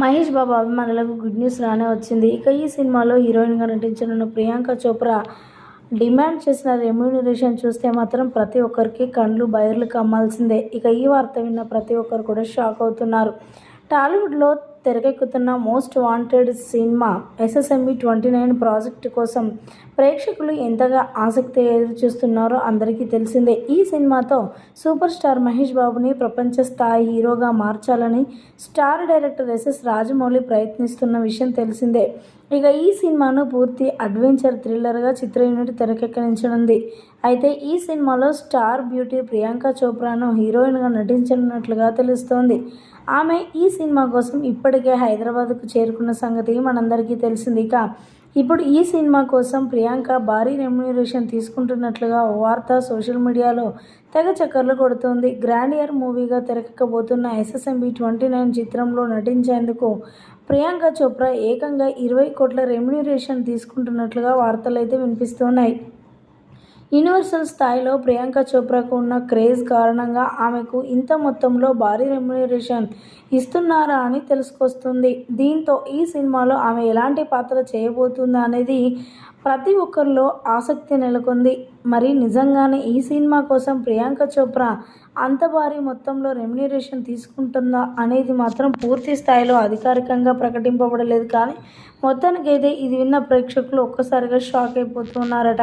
మహేష్ బాబు అభిమానులకు good news రానే వచ్చింది. ఇక ఈ సినిమాలో హీరోయిన్గా నటించనున్న ప్రియాంక చోప్రా డిమాండ్ చేసిన రెమ్యూనరేషన్ చూస్తే మాత్రం ప్రతి ఒక్కరికి కండ్లు బయర్లు కమ్మాల్సిందే. ఇక ఈ వార్త విన్న ప్రతి ఒక్కరు కూడా షాక్ అవుతున్నారు. టాలీవుడ్లో తెరకెక్కుతున్న most wanted cinema SSME twenty nine project కోసం ప్రేక్షకులు ఎంతగా ఆసక్తి ఎదురుచూస్తున్నారో అందరికీ తెలిసిందే. ఈ సినిమాతో సూపర్ స్టార్ మహేష్ బాబుని ప్రపంచ స్థాయి హీరోగా మార్చాలని స్టార్ డైరెక్టర్ ఎస్ఎస్ రాజమౌళి ప్రయత్నిస్తున్న విషయం తెలిసిందే. ఇక ఈ సినిమాను పూర్తి అడ్వెంచర్ థ్రిల్లర్గా చిత్ర యూనిట్ తెరకెక్కించనుంది. అయితే ఈ సినిమాలో స్టార్ బ్యూటీ ప్రియాంక చోప్రాను హీరోయిన్గా నటించనున్నట్లుగా తెలుస్తోంది. ఆమె ఈ సినిమా కోసం ఇప్పటి ఇప్పటికే హైదరాబాద్కు చేరుకున్న సంగతి మనందరికీ తెలిసింది. ఇక ఇప్పుడు ఈ సినిమా కోసం ప్రియాంక భారీ రెమ్యూనరేషన్ తీసుకుంటున్నట్లుగా వార్త సోషల్ మీడియాలో తెగ చక్కర్లు కొడుతోంది. గ్రాండ్ ఇయర్ మూవీగా తెరకెక్కబోతున్న ఎస్ఎస్ఎంబి ట్వంటీ నైన్ చిత్రంలో నటించేందుకు ప్రియాంక చోప్రా ఏకంగా ఇరవై కోట్ల రెమ్యూనరేషన్ తీసుకుంటున్నట్లుగా వార్తలైతే వినిపిస్తున్నాయి. యూనివర్సల్ స్థాయిలో ప్రియాంక చోప్రాకు ఉన్న క్రేజ్ కారణంగా ఆమెకు ఇంత మొత్తంలో భారీ రెమ్యునరేషన్ ఇస్తున్నారా అని తెలుసుకొస్తుంది. దీంతో ఈ సినిమాలో ఆమె ఎలాంటి పాత్ర చేయబోతుందా అనేది ప్రతి ఒక్కరిలో ఆసక్తి నెలకొంది. మరి నిజంగానే ఈ సినిమా కోసం ప్రియాంక చోప్రా అంత భారీ మొత్తంలో రెమ్యునరేషన్ తీసుకుంటుందా అనేది మాత్రం పూర్తి స్థాయిలో అధికారికంగా ప్రకటింపబడలేదు కానీ మొత్తానికైతే ఇది విన్న ప్రేక్షకులు ఒక్కసారిగా షాక్ అయిపోతున్నారట.